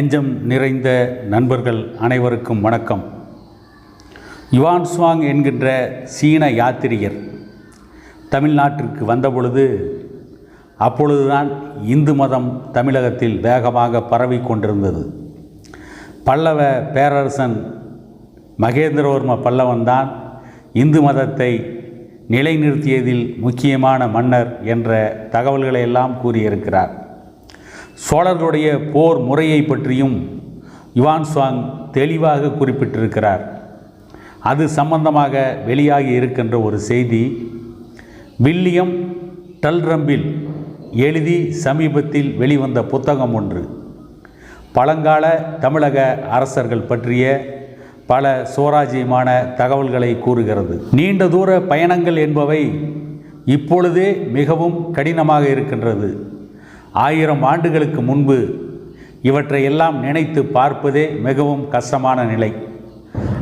நெஞ்சம் நிறைந்த நண்பர்கள் அனைவருக்கும் வணக்கம். யுவான் சுவாங் என்கின்ற சீன யாத்திரிகர் தமிழ்நாட்டிற்கு வந்தபொழுது அப்பொழுதுதான் இந்து மதம் தமிழகத்தில் வேகமாக பரவி கொண்டிருந்தது. பல்லவ பேரரசன் மகேந்திரவர்ம பல்லவன் தான் இந்து மதத்தை நிலைநிறுத்தியதில் முக்கியமான மன்னர் என்ற தகவல்களை எல்லாம் கூறியிருக்கிறார். சோழர்களுடைய போர் முறையை பற்றியும் யுவான் சுவாங் தெளிவாக குறிப்பிட்டிருக்கிறார். அது சம்பந்தமாக வெளியாகி இருக்கின்ற ஒரு செய்தி வில்லியம் டல்ரம்பில் எழுதி சமீபத்தில் வெளிவந்த புத்தகம் ஒன்று. பழங்கால தமிழக அரசர்கள் பற்றிய பல சுவராஜ்யமான தகவல்களை கூறுகிறது. நீண்ட தூர பயணங்கள் என்பவை இப்பொழுதே மிகவும் கடினமாக இருக்கின்றது. ஆயிரம் ஆண்டுகளுக்கு முன்பு இவற்றை எல்லாம் நினைத்து பார்ப்பதே மிகவும் கஷ்டமான நிலை.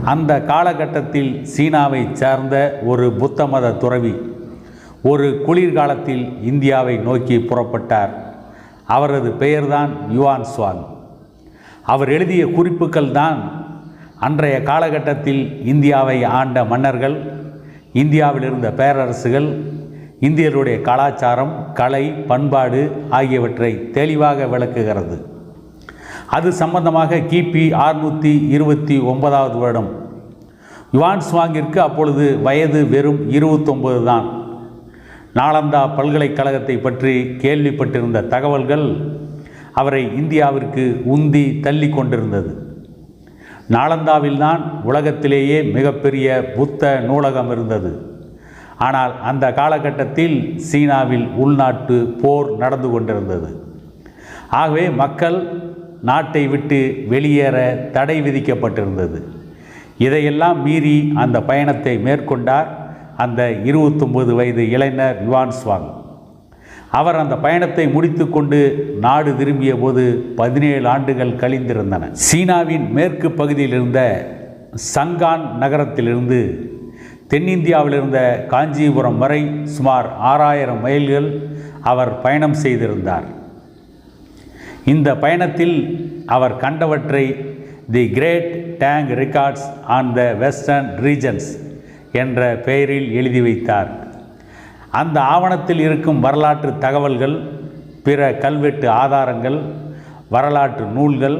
அந்த காலகட்டத்தில் சீனாவை சார்ந்த ஒரு புத்த மத துறவி ஒரு குளிர்காலத்தில் இந்தியாவை நோக்கி புறப்பட்டார். அவரது பெயர்தான் யுவான் சுவாங். அவர் எழுதிய குறிப்புகள் தான் அன்றைய காலகட்டத்தில் இந்தியாவை ஆண்ட மன்னர்கள் இந்தியாவில் இருந்த பேரரசுகள் இந்தியருடைய கலாச்சாரம் கலை பண்பாடு ஆகியவற்றை தெளிவாக விளக்குகிறது. அது சம்பந்தமாக கிபி ஆறுநூற்றி இருபத்தி ஒன்பதாவது வருடம். யுவான் சுவாங்கிற்கு அப்பொழுது வயது வெறும் இருபத்தொன்பது தான். நாலந்தா பல்கலைக்கழகத்தை பற்றி கேள்விப்பட்டிருந்த தகவல்கள் அவரை இந்தியாவிற்கு உந்தி தள்ளி கொண்டிருந்தது. நாலந்தாவில்தான் உலகத்திலேயே மிகப்பெரிய புத்த நூலகம் இருந்தது. ஆனால் அந்த காலகட்டத்தில் சீனாவில் உள்நாட்டு போர் நடந்து கொண்டிருந்தது. ஆகவே மக்கள் நாட்டை விட்டு வெளியேற தடை விதிக்கப்பட்டிருந்தது. இதையெல்லாம் மீறி அந்த பயணத்தை மேற்கொண்டார் அந்த இருபத்தொம்பது வயது இளைஞர் யுவான்ஸ்வாங் அவர் அந்த பயணத்தை முடித்துக்கொண்டு நாடு திரும்பிய போது பதினேழு ஆண்டுகள் கழிந்திருந்தன. சீனாவின் மேற்கு பகுதியில் இருந்த சங்கான் நகரத்திலிருந்து தென்னிந்தியாவில் இருந்த காஞ்சிபுரம் வரை சுமார் ஆறாயிரம் மைல்கள் அவர் பயணம் செய்திருந்தார். இந்த பயணத்தில் அவர் கண்டவற்றை the great Tang records on the western regions என்ற பெயரில் எழுதி வைத்தார். அந்த ஆவணத்தில் இருக்கும் வரலாற்று தகவல்கள் பிற கல்வெட்டு ஆதாரங்கள் வரலாற்று நூல்கள்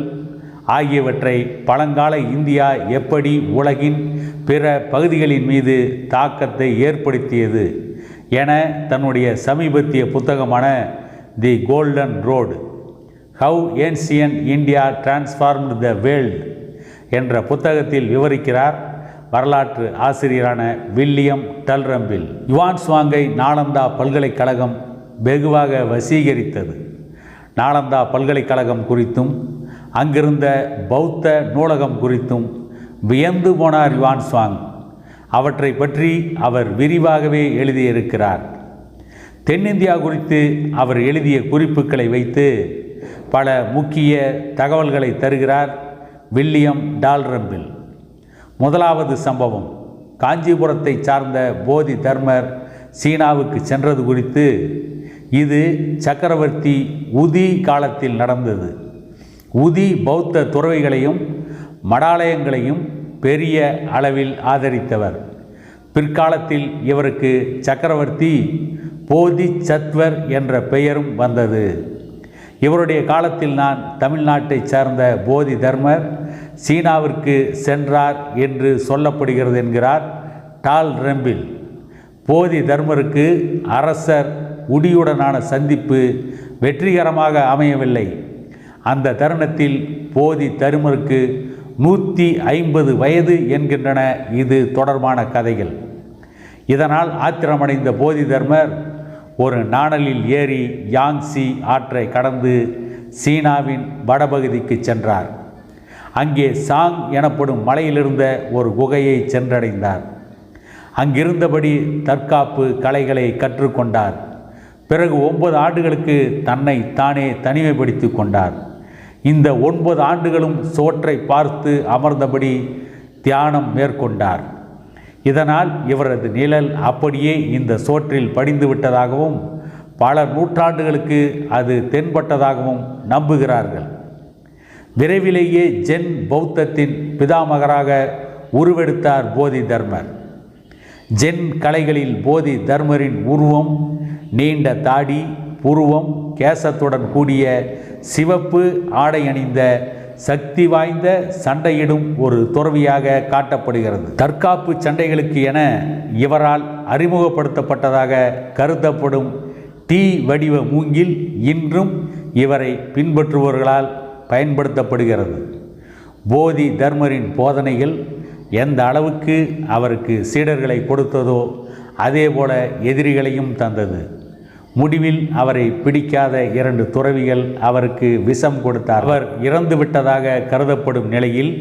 ஆகியவற்றை பழங்கால இந்தியா எப்படி உலகின் பிற பகுதிகளின் மீது தாக்கத்தை ஏற்படுத்தியது என தன்னுடைய சமீபத்திய புத்தகமான the golden road how ancient India transformed the world என்ற புத்தகத்தில் விவரிக்கிறார் வரலாற்று ஆசிரியரான வில்லியம் டல்ரம்பில். யுவான் சுவாங்கை நாலந்தா பல்கலைக்கழகம் வெகுவாக வசீகரித்தது. நாலந்தா பல்கலைக்கழகம் குறித்தும் அங்கிருந்த பௌத்த நூலகம் குறித்தும் வியந்து போனார் யுவான் சுவாங். அவற்றை பற்றி அவர் விரிவாகவே எழுதியிருக்கிறார். தென்னிந்தியா குறித்து அவர் எழுதிய குறிப்புகளை வைத்து பல முக்கிய தகவல்களை தருகிறார் வில்லியம் டால்ரம்பில். முதலாவது சம்பவம் காஞ்சிபுரத்தை சார்ந்த போதி தர்மர் சீனாவுக்கு சென்றது குறித்து இது சக்கரவர்த்தி உதி காலத்தில் நடந்தது. உதி பௌத்த துறவிகளையும் மடாலயங்களையும் பெரிய அளவில் ஆதரித்தவர். பிற்காலத்தில் இவருக்கு சக்கரவர்த்தி போதி சத்வர் என்ற பெயரும் வந்தது. இவருடைய காலத்தில் நான் தமிழ்நாட்டைச் சார்ந்த போதி தர்மர் சீனாவிற்கு சென்றார் என்று சொல்லப்படுகிறது என்கிறார் டால் ரெம்பில். போதி தர்மருக்கு அரசர் உடியுடனான சந்திப்பு வெற்றிகரமாக அமையவில்லை. அந்த தருணத்தில் போதி தருமருக்கு நூற்றி ஐம்பது வயது என்கின்றன இது தொடர்பான கதைகள். இதனால் ஆத்திரமடைந்த போதி தர்மர் ஒரு நாணலில் ஏறி யாங்சி ஆற்றை கடந்து சீனாவின் வடபகுதிக்கு சென்றார். அங்கே சாங் எனப்படும் மலையிலிருந்த ஒரு குகையை சென்றடைந்தார். அங்கிருந்தபடி தற்காப்பு கலைகளை கற்றுக்கொண்டார். பிறகு ஒன்பது ஆண்டுகளுக்கு தன்னை தானே தனிமைப்படுத்தி கொண்டார். இந்த ஒன்பது ஆண்டுகளும் சோற்றை பார்த்து அமர்ந்தபடி தியானம் மேற்கொண்டார். இதனால் இவரது நிழல் அப்படியே இந்த சோற்றில் படிந்து விட்டதாகவும் பல நூற்றாண்டுகளுக்கு அது தென்பட்டதாகவும் நம்புகிறார்கள். விரைவிலேயே ஜென் பௌத்தத்தின் பிதாமகராக உருவெடுத்தார் போதி தர்மர். ஜென் கலைகளில் போதி தர்மரின் உருவம் நீண்ட தாடி புருவம் கேசத்துடன் கூடிய சிவப்பு ஆடை அணிந்த சக்தி வாய்ந்த சண்டையிடும் ஒரு துறவியாக காட்டப்படுகிறது. தற்காப்பு சண்டைகளுக்கு என இவரால் அறிமுகப்படுத்தப்பட்டதாக கருதப்படும் டி வடிவ மூங்கில் இன்றும் இவரை பின்பற்றுபவர்களால் பயன்படுத்தப்படுகிறது. போதி தர்மரின் போதனைகள் எந்த அளவுக்கு அவருக்கு சீடர்களை கொடுத்ததோ அதேபோல எதிரிகளையும் தந்தது. முடிவில் அவரை பிடிக்காத இரண்டு துறவிகள் அவருக்கு விஷம் கொடுத்தார். அவர் இறந்து விட்டதாக கருதப்படும் நிலையில்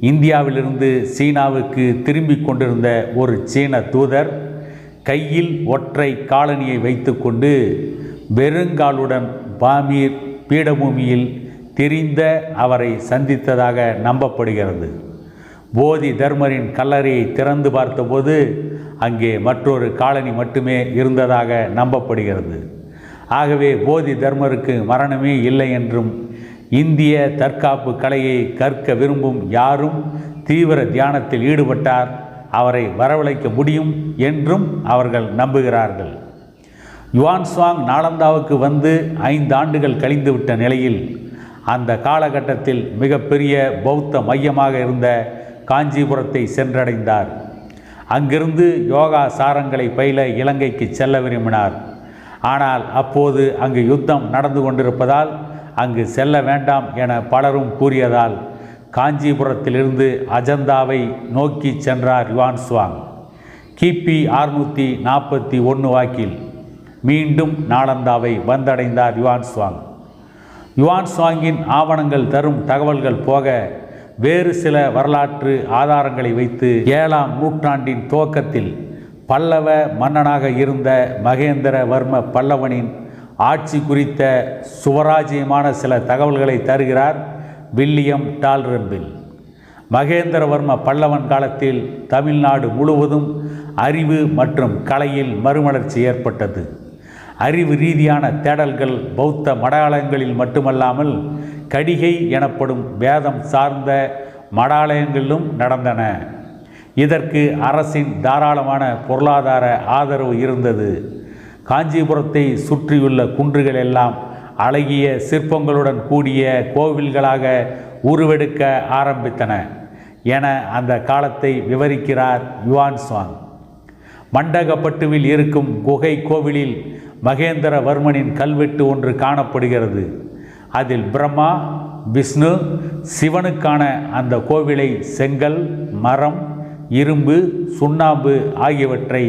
இந்தியாவிலிருந்து சீனாவுக்கு திரும்பிக் கொண்டிருந்த ஒரு சீன தூதர் கையில் ஒற்றை காலனியை வைத்துக்கொண்டு வெறுங்காலுடன் பாமீர் பீடபூமியில் தெரிந்த அவரை சந்தித்ததாக நம்பப்படுகிறது. போதி தர்மரின் கல்லறையை திறந்து பார்த்தபோது அங்கே மற்றொரு காலனி மட்டுமே இருந்ததாக நம்பப்படுகிறது. ஆகவே போதி தர்மருக்கு மரணமே இல்லை என்றும் இந்திய தற்காப்பு கலையை கற்க விரும்பும் யாரும் தீவிர தியானத்தில் ஈடுபட்டார் அவரை வரவழைக்க முடியும் என்றும் அவர்கள் நம்புகிறார்கள். யுவான் சுவாங் நாலந்தாவுக்கு வந்து ஐந்து ஆண்டுகள் கழிந்துவிட்ட நிலையில் அந்த காலகட்டத்தில் மிகப்பெரிய பௌத்த மையமாக இருந்த காஞ்சிபுரத்தை சென்றடைந்தார். அங்கிருந்து யோகா சாரங்களை பயில இலங்கைக்கு செல்ல விரும்பினார். ஆனால் அப்போது அங்கு யுத்தம் நடந்து கொண்டிருப்பதால் அங்கு செல்ல வேண்டாம் என பலரும் கூறியதால் காஞ்சிபுரத்திலிருந்து அஜந்தாவை நோக்கி சென்றார் யுவான் சுவாங். கிபி அறுநூற்றி நாற்பத்தி ஒன்று வாக்கில் மீண்டும் நாளந்தாவை வந்தடைந்தார் யுவான் சுவாங். யுவான் சுவாங்கின் ஆவணங்கள் தரும் தகவல்கள் போக வேறு சில வரலாற்று ஆதாரங்களை வைத்து ஏழாம் நூற்றாண்டின் துவக்கத்தில் பல்லவ மன்னனாக இருந்த மகேந்திரவர்ம பல்லவனின் ஆட்சி குறித்த சுவராஜ்யமான சில தகவல்களை தருகிறார் வில்லியம் டால்ரம்பில். மகேந்திரவர்ம பல்லவன் காலத்தில் தமிழ்நாடு முழுவதும் அறிவு மற்றும் கலையில் மறுமலர்ச்சி ஏற்பட்டது. அறிவு ரீதியான தேடல்கள் பௌத்த மடாலயங்களில் மட்டுமல்லாமல் கடிகை எனப்படும் வேதம் சார்ந்த மடாலயங்களிலும் நடந்தன. இதற்கு அரசின் தாராளமான பொருளாதார ஆதரவு இருந்தது. காஞ்சிபுரத்தை சுற்றியுள்ள குன்றுகள் எல்லாம் அழகிய சிற்பங்களுடன் கூடிய கோவில்களாக உருவெடுக்க ஆரம்பித்தன என அந்த காலத்தை விவரிக்கிறார் யுவான் சுவாங். மண்டகப்பட்டுவில் இருக்கும் குகை கோவிலில் மகேந்திரவர்மனின் கல்வெட்டு ஒன்று காணப்படுகிறது. அதில் பிரம்மா விஷ்ணு சிவனுக்கான அந்த கோவிலை செங்கல் மரம் இரும்பு சுண்ணாம்பு ஆகியவற்றை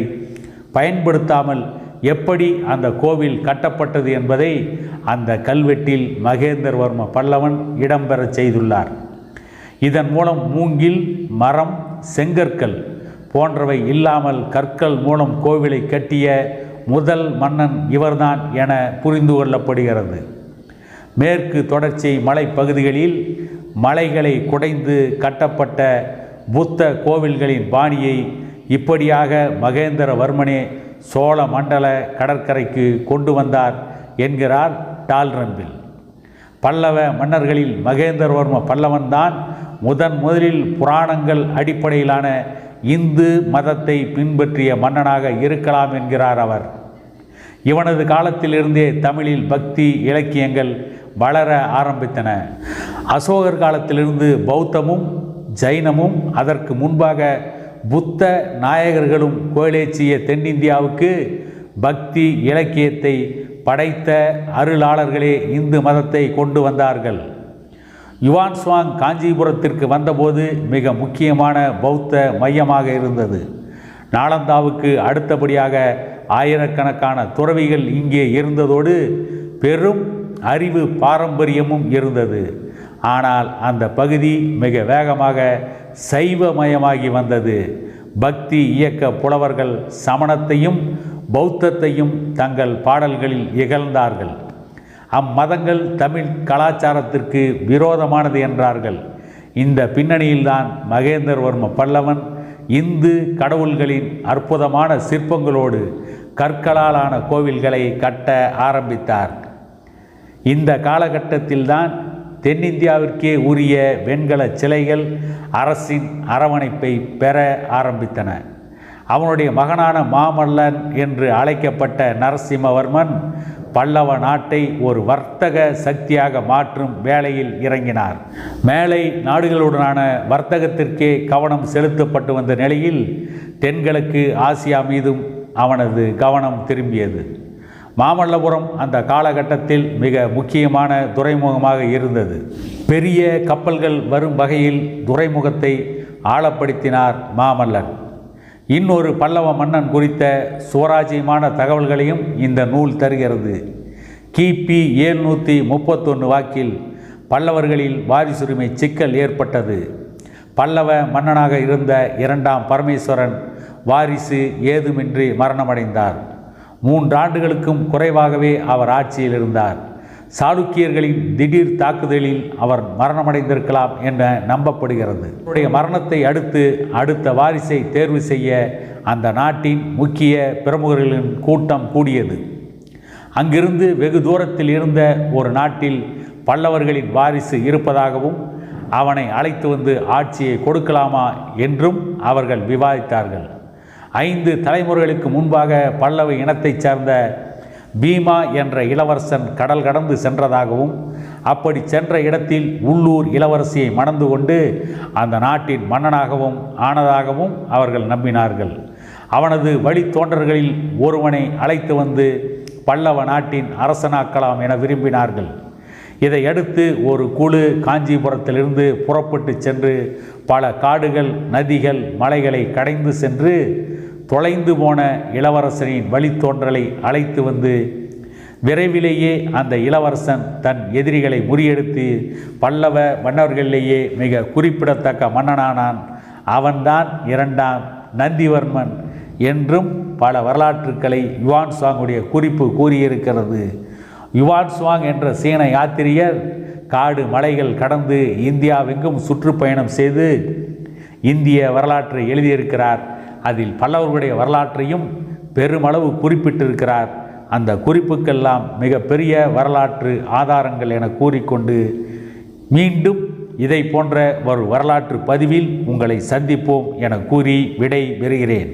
பயன்படுத்தாமல் எப்படி அந்த கோவில் கட்டப்பட்டது என்பதை அந்த கல்வெட்டில் மகேந்திரவர்ம பல்லவன் இடம்பெறச் செய்துள்ளார். இதன் மூலம் மூங்கில் மரம் செங்கற்கள் போன்றவை இல்லாமல் கற்கள் மூலம் கோவிலை கட்டிய முதல் மன்னன் இவர்தான் என புரிந்து கொள்ளப்படுகிறது. மேற்கு தொடர்ச்சி மலைப்பகுதிகளில் மலைகளை குடைந்து கட்டப்பட்ட புத்த கோவில்களின் பாணியை இப்படியாக மகேந்திரவர்மனே சோழ மண்டல கடற்கரைக்கு கொண்டு வந்தார் என்கிறார் டால்ரம்பில். பல்லவ மன்னர்களில் மகேந்திரவர்ம பல்லவன்தான் முதன் முதலில் புராணங்கள் அடிப்படையிலான இந்து மதத்தை பின்பற்றிய மன்னனாக இருக்கலாம் என்கிறார் அவர். இவனது காலத்திலிருந்தே தமிழில் பக்தி இலக்கியங்கள் வளர ஆரம்பித்தன. அசோகர் காலத்திலிருந்து பௌத்தமும் ஜைனமும் அதற்கு முன்பாக புத்த நாயகர்களும் கோயிலேச்சிய தென்னிந்தியாவுக்கு பக்தி இலக்கியத்தை படைத்த அருளாளர்களே இந்து மதத்தை கொண்டு வந்தார்கள். யுவான் சுவாங் காஞ்சிபுரத்திற்கு வந்தபோது மிக முக்கியமான பௌத்த மையமாக இருந்தது. நாளந்தாவுக்கு அடுத்தபடியாக ஆயிரக்கணக்கான துறவிகள் இங்கே இருந்ததோடு பெரும் அறிவு பாரம்பரியமும் இருந்தது. ஆனால் அந்த பகுதி மிக வேகமாக சைவமயமாகி வந்தது. பக்தி இயக்க புலவர்கள் சமணத்தையும் பௌத்தத்தையும் தங்கள் பாடல்களில் இகழ்ந்தார்கள். அம்மதங்கள் தமிழ் கலாச்சாரத்திற்கு விரோதமானது என்றார்கள். இந்த பின்னணியில்தான் மகேந்திரவர்ம பல்லவன் இந்து கடவுள்களின் அற்புதமான சிற்பங்களோடு கற்களாலான கோவில்களை கட்ட ஆரம்பித்தார். இந்த காலகட்டத்தில்தான் தென்னிந்தியாவிற்கே உரிய வெண்கல சிலைகள் அரசின் அரவணைப்பை பெற ஆரம்பித்தன. அவனுடைய மகனான மாமல்லன் என்று அழைக்கப்பட்ட நரசிம்மவர்மன் பல்லவ நாட்டை ஒரு வர்த்தக சக்தியாக மாற்றும் வேலையில் இறங்கினார். மேலை நாடுகளுடனான வர்த்தகத்திற்கே கவனம் செலுத்தப்பட்டு வந்த நிலையில் தென்கிழக்கு ஆசியா மீதும் அவனது கவனம் திரும்பியது. மாமல்லபுரம் அந்த காலகட்டத்தில் மிக முக்கியமான துறைமுகமாக இருந்தது. பெரிய கப்பல்கள் வரும் வகையில் துறைமுகத்தை ஆழப்படுத்தினார் மாமல்லன் இன்னொரு பல்லவ மன்னன் குறித்த சுவராஜ்யமான தகவல்களையும் இந்த நூல் தருகிறது. கிபி ஏழ்நூற்றி முப்பத்தொன்று வாக்கில் பல்லவர்களில் வாரிசுரிமை சிக்கல் ஏற்பட்டது. பல்லவ மன்னனாக இருந்த இரண்டாம் பரமேஸ்வரன் வாரிசு ஏதுமின்றி மரணமடைந்தார். மூன்றாண்டுகளுக்கும் குறைவாகவே அவர் ஆட்சியில் இருந்தார். சாளுக்கியர்களின் திடீர் தாக்குதலில் அவர் மரணமடைந்திருக்கலாம் என நம்பப்படுகிறது. அவருடைய மரணத்தை அடுத்து அடுத்த வாரிசை தேர்வு செய்ய அந்த நாட்டின் முக்கிய பிரமுகர்களின் கூட்டம் கூடியது. அங்கிருந்து வெகு தூரத்தில் இருந்த ஒரு நாட்டில் பல்லவர்களின் வாரிசு இருப்பதாகவும் அவனை அழைத்து வந்து ஆட்சியை கொடுக்கலாமா என்றும் அவர்கள் விவாதித்தார்கள். ஐந்து தலைமுறைகளுக்கு முன்பாக பல்லவ இனத்தைச் சேர்ந்த பீமா என்ற இளவரசன் கடல் கடந்து சென்றதாகவும் அப்படி சென்ற இடத்தில் உள்ளூர் இளவரசியை மணந்து கொண்டு அந்த நாட்டின் மன்னனாகவும் ஆனதாகவும் அவர்கள் நம்பினார்கள். அவனது வழித்தோன்றர்களில் ஒருவனை அழைத்து வந்து பல்லவ நாட்டின் அரசனாக்கலாம் என விரும்பினார்கள். இதையடுத்து ஒரு குழு காஞ்சிபுரத்திலிருந்து புறப்பட்டு சென்று பல காடுகள் நதிகள் மலைகளை கடைந்து சென்று தொலைந்து போன இளவரசனின் வழித்தோன்றலை அழைத்து வந்து விரைவிலேயே அந்த இளவரசன் தன் எதிரிகளை முறியெடுத்து பல்லவ மன்னர்களிலேயே மிக குறிப்பிடத்தக்க மன்னனானான். அவன்தான் இரண்டாம் நந்திவர்மன் என்றும் பல வரலாற்றுக்களை யுவான் சுவாங்குடைய குறிப்பு கூறியிருக்கிறது. யுவான் சுவாங் என்ற சீன யாத்திரியர் காடு மலைகள் கடந்து இந்தியாவெங்கும் சுற்றுப்பயணம் செய்து இந்திய வரலாற்றை எழுதியிருக்கிறார். அதில் பல்லவர்களுடைய வரலாற்றையும் பெருமளவு குறிப்பிட்டிருக்கிறார். அந்த குறிப்புக்கெல்லாம் மிகப்பெரிய வரலாற்று ஆதாரங்கள் என கூறிக்கொண்டு மீண்டும் இதை போன்ற ஒரு வரலாற்று பதிவில் உங்களை சந்திப்போம் என கூறி விடை பெறுகிறேன்